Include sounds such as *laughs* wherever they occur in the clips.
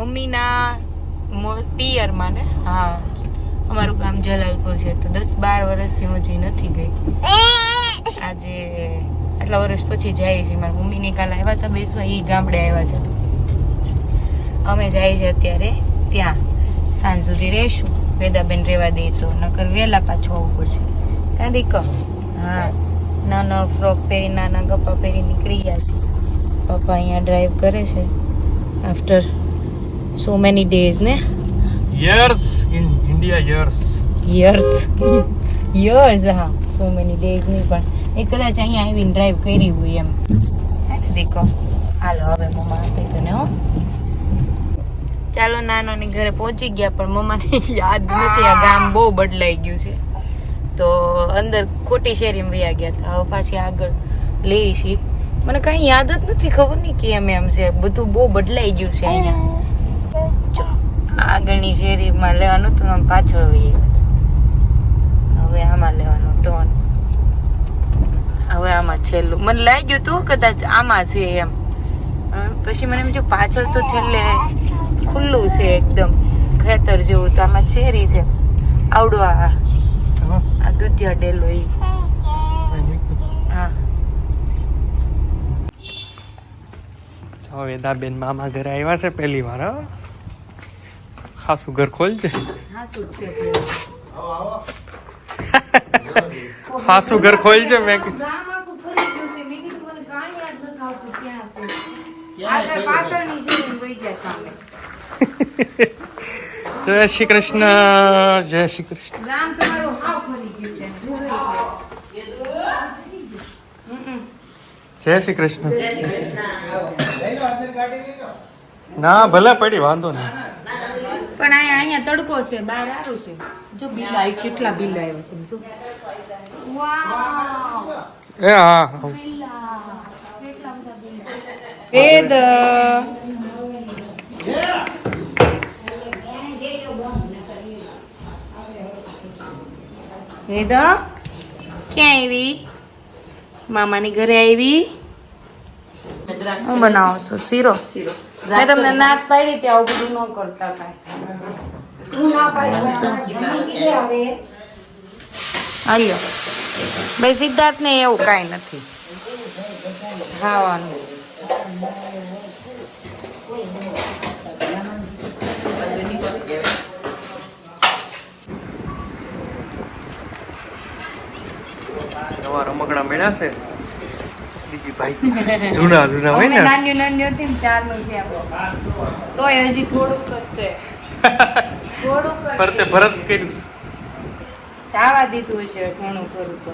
મમ્મીના પિયરમાં ને? હા. અમારું ગામ જલાલપુર છે, તો દસ બાર વર્ષથી હું હજી નથી ગઈ. આજે આટલા વર્ષ પછી જાય છે, મારા મમ્મીની કાલ આવ્યા હતા બેસવા એ ગામડે આવ્યા છે. અમે જાય છે અત્યારે ત્યાં, સાંજ સુધી રહેશું. વેદાબેન રહેવા દે તો, નકર વહેલા પાછું આવવું પડશે. ત્યાં દીક હા. નાનો ફ્રોક પહેરી નાના ગપ્પા પહેરી નીકળી ગયા છે. પપ્પા અહીંયા ડ્રાઈવ કરે છે, આફ્ટર સો મેની ડેઝ ને years in India years. Years years હા સો મેની ડેઝ નહીં પણ એ કદાચ અહીંયા આવીને ડ્રાઈવ કરી હોય એમ. હે ને દેખો હાલો હવે મમ્મા આપી તને હો. ચાલો નાનોની ઘરે પહોંચી ગયા પણ મમ્માને *laughs* યાદ નથી. આ ગામ બહુ બદલાઈ ગયું છે. તો અંદર ખોટી શેરીમાં વયા ગયા હતા. હવે પાછી આગળ લઈ છીએ મને કાંઈ યાદ જ નથી ખબર નહીં કેમ એમ છે. બધું બહુ બદલાઈ ગયું છે અહીંયા. શેરીમાં લેવાનું હતું આમ પાછળ વહી હવે આમાં લેવાનું ટોન. હવે આમાં છેલ્લું. મને લાગ્યું તું કદાચ આમાં છે એમ. પછી મને એમ જો પાછળ તો છેલ્લે ખુલ્લું છે એકદમ. ખેતર જેવું તો આમાં શેરી છે. આવડો આ આ દૂધિયા ડેલો ઈ. હા. હવે દાબેન મામા ઘરે આવ્યા છે પહેલી વાર હા. ખાસું ઘર ખોલજે ખાસું ઘર ખોલજે મેં જાય શ્રી કૃષ્ણ જય શ્રી કૃષ્ણ. જય શ્રી કૃષ્ણ ના ભલે પડી વાંધો નહીં. પણ અહીંયા અહીંયા તડકો છે બહાર સારું છે. જો બિલ આવી કેટલા બિલ આવ્યા છે જો. એ હા વેદ વેદ ક્યાં આવી? મામાની ઘરે આવી? હું બનાવો છો? શીરો. મેં તમને નાથ પાડી ત્યાં આવું બધું ન કરતા કાંઈ. હાલ્યો. ભાઈ સિદ્ધાર્થ ને એવું કાંઈ નથી. ખાવાનું. નવા રમકડા મળ્યા છે? બીજી ભાઈ જૂના જૂના હોય ને? નાની નાની હતી ને ત્યારનું છે આપણું. હજી થોડુંક જ છે. થોડુંક ફરતે ભરત કર્યું. છે. દીધું હશે ઘણું ખરું તો.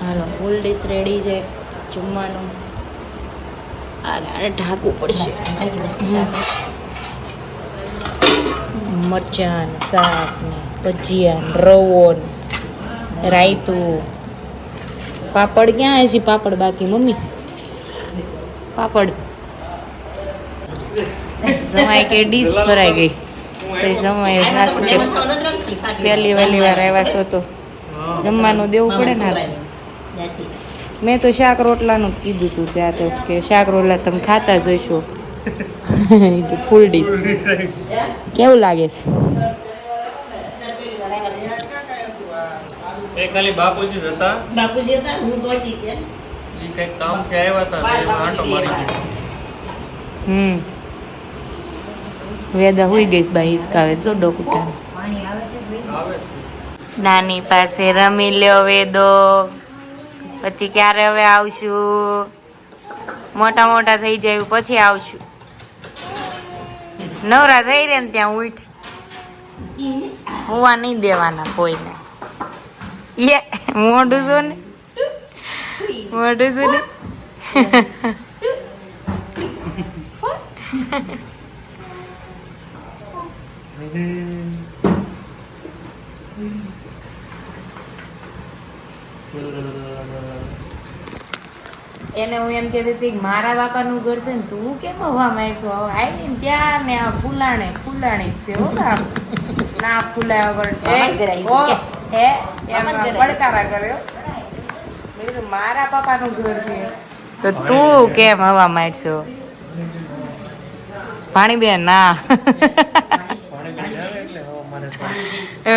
હાલો ફૂલ ડીશ રેડી છે જમવાનું. આને ઢાંકવું પડશે. મરચાં શાક ને ભજીયા રવો રાયતું. પાપડ ક્યાં હજી પાપડ બાકી મમ્મી? પાપડ. જમાઈ કે ડીશ ભરાઈ ગઈ. તો જમાઈ સાસુ કે પહેલી વહેલી વાર આવ્યા છો તો. જમવાનું દેવું પડે ને મેં તો શાક રોટલાનું જ કીધું તું ત્યાં તો કે શાક રોટલા તમે ખાતા જ હશો. *laughs* ફૂલ ડીશ કેવું લાગે છે? ખાલી બાપુજી હતા. બાપુજી હતા હું પહોંચી ત્યાં એ કંઈક કામથી આવ્યા હતા એમાં આંટો મારી ગયો. હમ. વેદા હોઈ ગઈ બા હિસકાવે છો ડોકુટા આવે નાની પાસે રમી લ્યો વેદો. પછી ક્યારે હવે આવશું? મોટા મોટા થઈ જાય પછી આવશું. નવરા થઈ રે ને ત્યાં ઉઠ. હોવા નહીં દેવાના કોઈને. યે મોઢું જો ને? મોઢું જો ને? એને હું એમ કહેતી હતી કે મારા બાપાનું ઘર છે ને તું કેમ હવામાં આવ્યો હવે આવી ને ત્યાં ને આ ફૂલાણે ફૂલાણી છે હો ગામ ના ફૂલાયા વગર? હે? એમ પડકારા કર્યો મારા પપ્પાનું ઘર છે. તો તું કેમ હવા માંડશો પાણીબેન ના.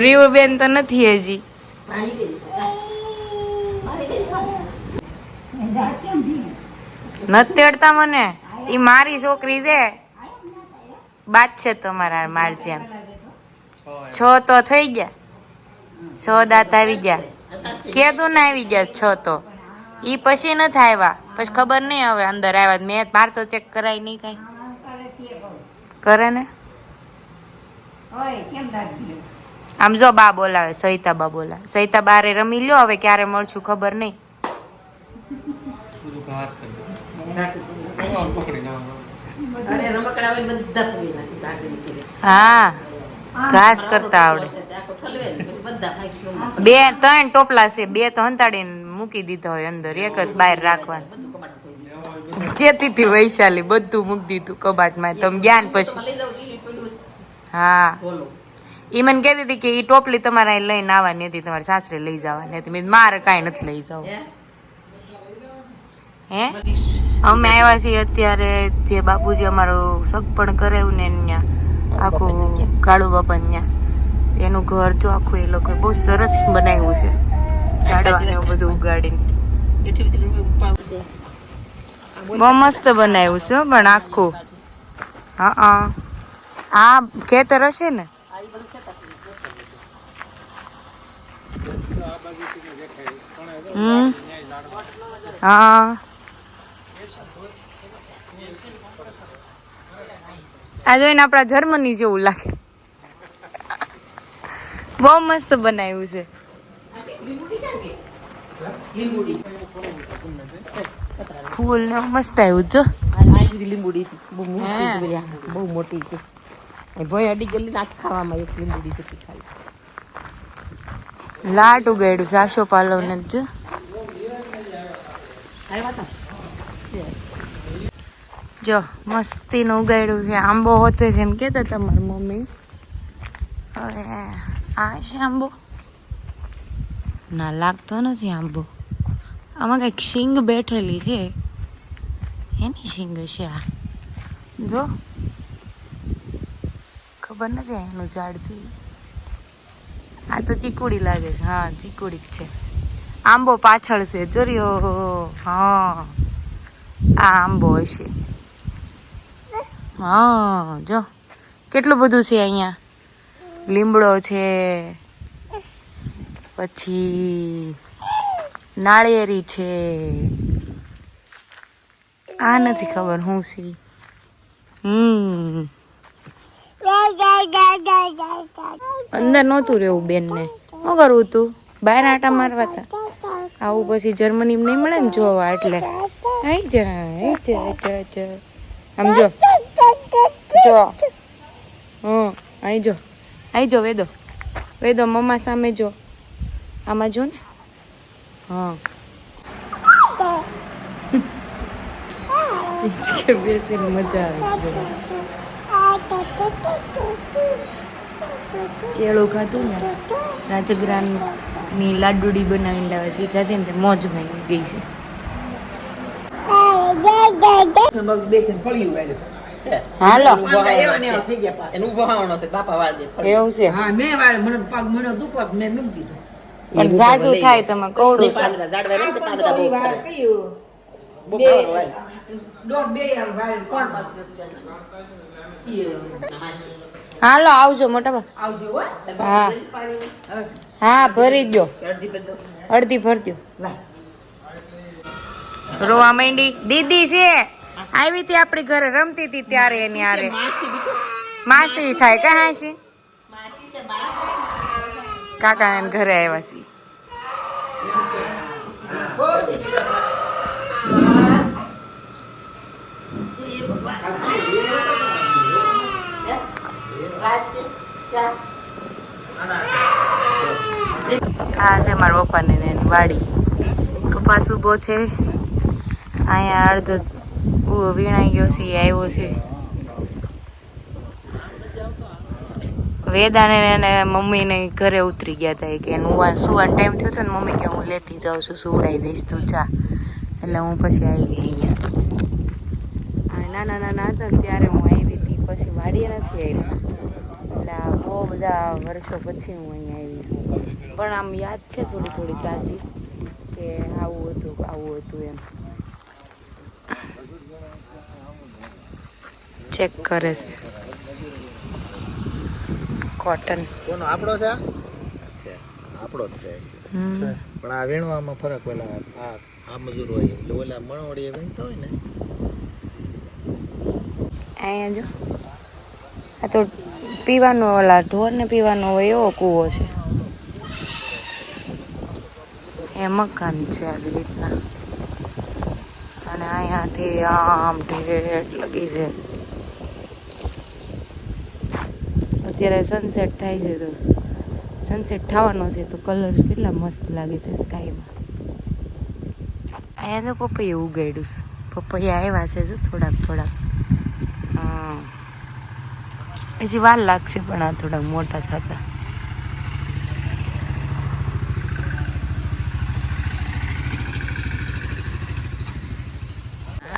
રીવબેન તો નથી હજી. પાણી દે પાણી દે નથી તેડતા મને. એ મારી છોકરી છે. બાદ છે તમારા માર જેમ. છ તો થઈ ગયા. છ દાંત આવી ગયા. કેદું ના આવી ગયા છ તો. ઈ પછી નથી આવ્યા. પછી ખબર નહીં હવે અંદર આવ્યા મેં માર તો ચેક કરાય નહીં કઈ. કરે ને? આમ જો બા બોલાવે સહિતા બા બોલાવે. સહિતા બારે રમી લ્યો, હવે ક્યારે મળશું ખબર નહીં. અરે રમકડા હોય બધા પડી નાખી કાકરી હા ઘાસ કરતા આવડે. બે ત્રણ ટોપલા છે બે તો હંતાડીને મૂકી દીધા હોય અંદર એક જ બહાર રાખવાનું. કેતી હતી વૈશાલી બધું મૂકી દીધું કબાટમાં તમે જ્ઞાન પછી. હા. એ ઈ મને કહેતી હતી કે ઈ ટોપલી તમારે અહીં લઈને આવવાની હતી તમારે સાસરે લઈ જવાની હતી. મેં મારે કાંઈ નથી લઈ જવું. હે? અમે આવ્યા છીએ અત્યારે જે બાપુજી અમારું સગપણ કરાવ્યું ને ત્યાં આખું કાળુ બાપા ત્યાં. એનું ઘર જો આખું એ લોકો બહુ સરસ બનાવ્યું છે. ઝાડવા ને બધું ઉગાડીને. બહુ મસ્ત બનાવ્યું છે પણ આખું. હા હા. આ ખેતર હશે ને. હમ. હા. આ જોઈને આપણા જર્મની જેવું લાગે બહુ મસ્ત બનાવ્યું છે. ફૂલ ને મસ્ત આવ્યું જો લીંબુડી બહુ મોટી. હતી છે એ અડી ગયેલી નાખ ખાવામાં એક લીંબુડી હતી ખાલી લાટ ઉગાડ્યું છે, આશો પાલવ ને જો આવ્યા તા? જો, મસ્તીનું ઉગાડ્યું છે. આંબો હોતે એમ કહેતા તમારી મમ્મી. હવે આ છે આંબો. ના, લાગતો નથી આંબો. આમાં કંઈક શીંગ બેઠેલી છે. એની શીંગ છે આ. જો. ખબર નથી એનું ઝાડ છે. આ તો ચીકુડી લાગે છે. હા, ચીકુડી છે. આંબો પાછળ છે. જોર્યો હા. આ આંબો હશે. હા જો. કેટલું બધું છે અહીંયા? લીમડો છે પછી નાળિયેરી છે. આ નથી ખબર હું છે. હમ. અંદર નહોતું રહેવું બેનને. શું કરવું તું? બહાર આટા મારવા હતા આવું પછી જર્મની નહીં મળે ને જોવા એટલે. આઈ જા આઈ જા જા, જા. આમ જો. હમ હં આઈ જો. અહીં જો વેદો. વેદો મમ્મા સામે જો. આમાં જો ને. હા. *laughs* હિંચકે બેસીને મજા આવે છે કેળું ખાધું ને રાજગરાની લાડુડી બનાવીને લાવે છે. ખાધી ને મોજમાં ગઈ છે. બે ત્રણ ફળિયું વાળ્યું. હાલો. એવા. એને છે. બાપા વાળે એવું છે. હા મેં વાળ મને પગ મને દુખવા મેં મૂકી દીધો. પણ ઝાઝું થાય તમે કવડું પાંદડા ઝાડવા રહે પાંદડા બહુ કયું બહુ દોઢ બે વાળ કોણ હાલો આવજો મોટા આવજો હા. હા. ભરી દો. અડધી ભરજો. રોવા માંડી. દીદી છે. આવી હતી આપણી ઘરે રમતી હતી ત્યારે એની હારે. માસી થાય કા હાસી? કાકા એને ઘરે આવ્યા છે. આ છે મારા પપ્પાને એની વાડી. કપાસ ઊભો છે. અહીંયા અડધો ઊભો વીણાઈ ગયો છે, આવ્યો છે. વેદાને એને મમ્મીને ઘરે ઉતરી ગયા હતા કે હું સુવાનો ટાઈમ થયો હતો ને મમ્મી કે હું લેતી જાઉં છું સુવડાવી દઈશ તું ચા એટલે હું પછી આવી અહીંયા. આ નાના નાના હતા ત્યારે હું આવી હતી, પછી વાડીએ નથી આવી. એટલે આ બહુ બધા વર્ષો પછી હું અહીંયા આવી પણ આમ યાદ છે થોડી થોડી તાજી કે આવું હતું આવું હતું એમ. ચેક કરે છે. કોટન કોનો? આપણો છે છે. આપણો જ છે. પણ આ વીણવામાં ફરક પેલા આ આ મજૂર હોય. એટલે ઓલા મણવડીએ વીણતો હોય ને. અહીંયા જો. આ તો પીવાનો ઓલા ઢોરને પીવાનો હોય એવો કૂવો છે. એ મકાન છે આવી રીતના. અને અહીંયાથી આમ ઢેટ લગી છે અત્યારે સનસેટ થાય છે તો સનસેટ થવાનો છે તો કલર્સ કેટલા મસ્ત લાગે છે સ્કાયમાં અહીંયા તો પપૈયા ઉગાડ્યું છે. પપૈયા આવ્યા છે થોડાક થોડાક. હા હજી વાર લાગશે પણ આ થોડા મોટા થતા.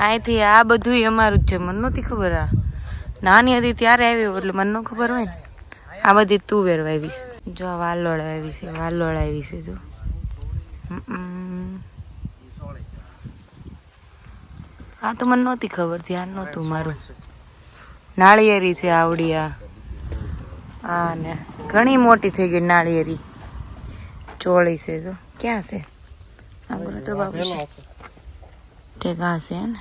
અહીંથી આ બધું અમારું જ છે. મને નહોતી ખબર આ. નાની હતી ત્યારે આવ્યું, એટલે મને ખબર હોય ને. આ બધી તુવેર વાવી છે. જો આ વાલોળ આવી છે વાલોળ આવી છે જો. આ તો મને નહોતી ખબર ધ્યાન નહોતું મારું. નાળિયેરી છે આવડી આ. આ ને. ઘણી મોટી થઈ ગઈ નાળિયેરી. ચોળી છે તો ક્યાં છે? આગળ તો બાબુ છે. તે ઘા છે ને?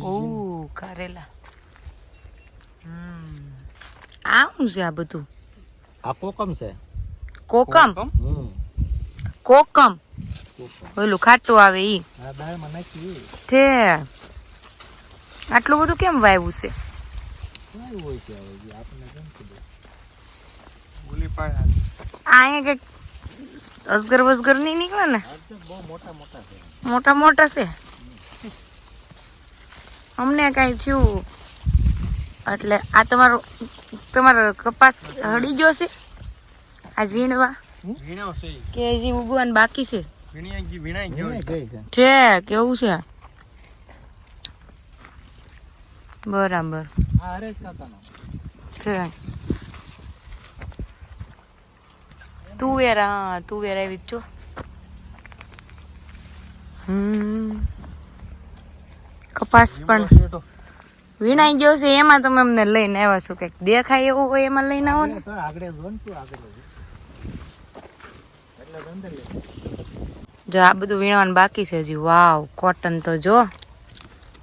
ઓ કારેલા. હમ. આ શું છે આ બધું? આ કોકમ છે. કોકમ? કોકમ? ઓલું ખાટું આવે ઈ. તે. આટલું બધું કેમ વાવ્યું છે? છે અહીંયા કંઈક અસગર વસગર નહીં નીકળે ને? આ તો બહુ મોટા મોટા છે. મોટા મોટા છે? અમને કઈ થયું એટલે આ તમારો તમારો કપાસ હળી ગયો છે? આ ઝીણવા. કે હજી ઉગવાનું બાકી છે? કેવું છે બરાબર. આ હરેશ કાકાનો છે. તુવેર હા તુવેર આવી જ છો. હમ. કપાસ પણ. વીણાઈ ગયો છે એમાં તમે અમને લઈને આવ્યા છો કંઈક દેખાય એવું હોય એમાં લઈને આવો ને? જો આ બધું વીણવાનું બાકી છે હજી. વાવ કોટન તો જો.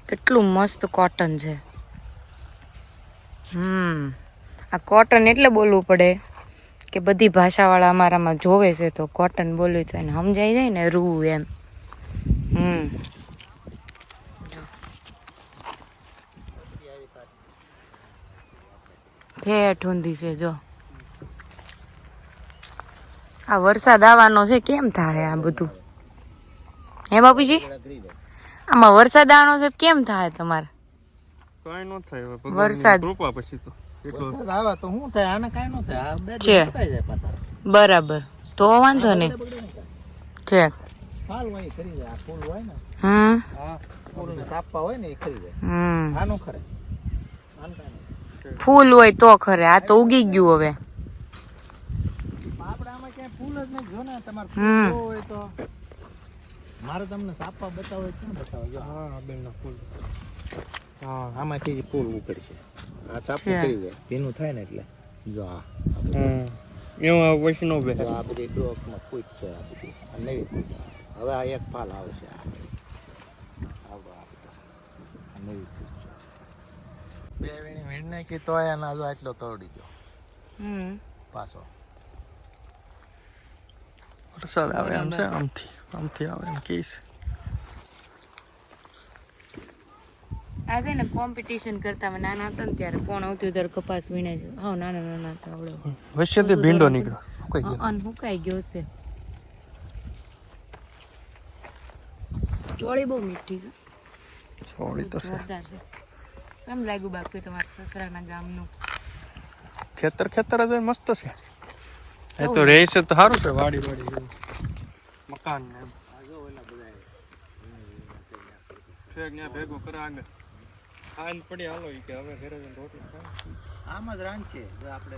કેટલું મસ્ત કોટન છે. હમ. આ કોટન એટલે બોલવું પડે કે બધી ભાષાવાળા અમારામાં જોવે છે તો કોટન બોલવી તો એને સમજાઈ જાય ને રૂ એમ. હમ. ઠેઠ ઊંધી છે જો. આ વરસાદ આવવાનો છે કેમ થાય આ બધું? હે બાપુજી? આમાં વરસાદ આવવાનો છે કેમ થાય તમારે? કઈ નો થાય વરસાદ. કૃપા પછી તો. વરસાદ આવે તો શું થાય? આને કઈ ન થાય. બે જાય બરાબર. તો વાંધો નહીં. છે ફાલ હોય ખરી જાય. ફૂલ હોય ને. હમ. હા ફૂલ કાપવા હોય ને એ ખરી જાય. હમ. આનું ખરે. આનું કાંઈ નહીં. ફૂલ હોય તો ખરે. આ તો ઉગી ગયું હવે. આપણે આમાં ક્યાંય ફૂલ જ નહીં જો ને તમારે હમ. ફૂલ હોય તો. મારે તમને સાપા બતાવે ક્યાં બતાવો? જો. હા બેન ફૂલ. હા. આમાંથી ફૂલ ઉકળશે આ સાપું. કરી જાય. ભીનું થાય ને એટલે. જો આ એમાં પછી નો બે આ બધી ડોકમાં કૂચ છે આ બધી. આ નવી હવે આ એક ફાલ આવશે આ. નવી બે વીણી વીણ નાખી તો આટલો તોડી ગયો. હમ. પાછો. વરસાદ આવે એમ છે આમથી આમથી આવે એમ કહીશ આજે ને કોમ્પિટિશન કરતા અમે નાના હતા ને ત્યારે કોણ આવતું ત્યારે કપાસ વીણે છે. હા નાના નાના હતા આવડે. વચ્ચેથી ભીંડો નીકળ્યો. સુકાઈ ગયો. અન હુકાઈ ગયો છે. ચોળી બહુ મીઠી છે. ચોળી તો છે. કેમ લાગ્યું બાપુ તમારા સસરાના ગામનું. ખેતર ખેતર જ મસ્ત છે. એ તો રહે છે તો સારું છે વાડી વાડી મકાન ને એમ. ન્યા ભેગું કરે આગળ. હાલ પડી હાલો ઈ કે હવે ઘરે જઈને રોટલી ખાય. આમ જ રાન છે આપણે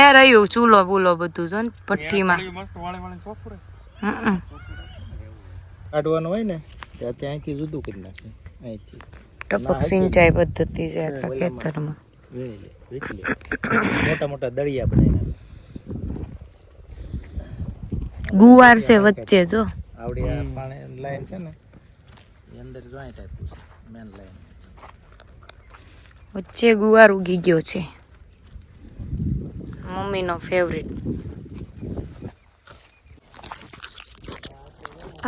એ રહ્યું ચૂલો બુલો બધું છે ને ન્યા મસ્ત વાળી વાળી ચોપડે. કાઢવાનું હોય ને ત્યાં ત્યાંથી જુદું કરી નાખે અહીંથી. ટપક સિંચાઈ પદ્ધતિ છે આખા ખેતરમાં. મોટા મોટા દળિયા બનાવી ગુવાર છે વચ્ચે જો. આવડી આ પાણી લાઈન છે ને એ અંદર જોઈ ટાઈપનું છે મેન લાઈન વચ્ચે ગુવાર ઉગી ગયો છે. મમ્મીનો ફેવરેટ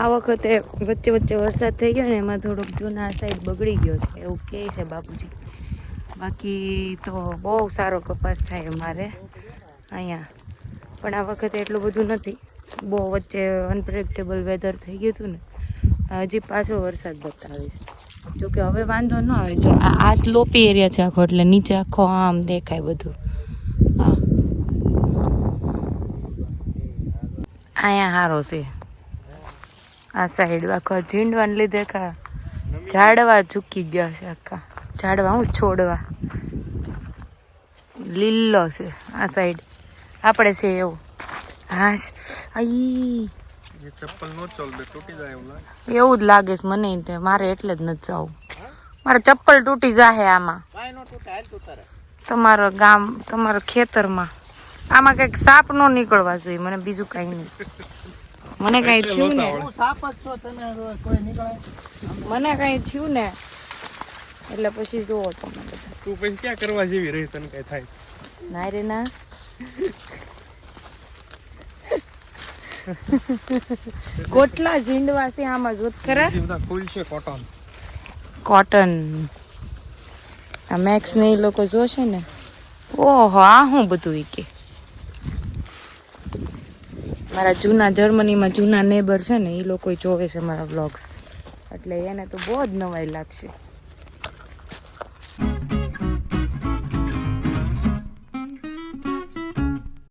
આ વખતે વચ્ચે વચ્ચે વરસાદ થઈ ગયો ને, એમાં થોડોક જૂના સાઈડ બગડી ગયો છે, એવું કહે છે બાપુજી. બાકી તો બહુ સારો કપાસ થાય અમારે અહીંયા. પણ આ વખતે એટલું બધું નથી. બહુ વચ્ચે અનપ્રેડિક્ટેબલ વેધર થઈ ગયું હતું ને, હજી પાછો વરસાદ બતાવે છે જોકે હવે વાંધો ન આવે, જો આ સ્લોપી એરિયા છે આખો, એટલે નીચે આખો આમ દેખાય બધું. હા. અહીંયા સારો છે. આ સાઈડ આખો ઝીંડવાને લીધે કા ઝાડવા ઝૂકી ગયા છે આખા. ઝાડવા હું છોડવા. લીલો છે આ સાઈડ આપણે છે એવું. હા આઈ. ચપ્પલ નો ચાલ બે તૂટી જાય એવું લાગે. એવું જ લાગે છે મને તે મારે એટલે જ નથી જવું. મારે ચપ્પલ તૂટી જાહે આમાં. કાંઈ નો તૂટે હાલ તું તારે. તમારો ગામ તમારો ખેતરમાં. આમાં કંઈક સાપ નો નીકળવા જોઈએ મને બીજું કાંઈ નહીં. મને કઈ થયું ને. હું સાપ જ છો તને રોજ કોઈ નીકળે? મને કઈ થયું ને એટલે પછી જોવો તમે બધા. તું પછી ક્યાં કરવા જેવી રહી તને કઈ થાય? ના રે ના. કોટલા ઝીંડવા છે આમાં જોત ખરા? ફૂલ છે કોટન કોટન આ મેક્સ ને એ લોકો જોશે ને? ઓહો આ હું બધું ઈ કે મારા જૂના જર્મનીમાં જૂના નેબર છે ને એ લોકો જોવે છે મારા વ્લોગ્સ એટલે એને તો બહુ જ નવાઈ લાગશે.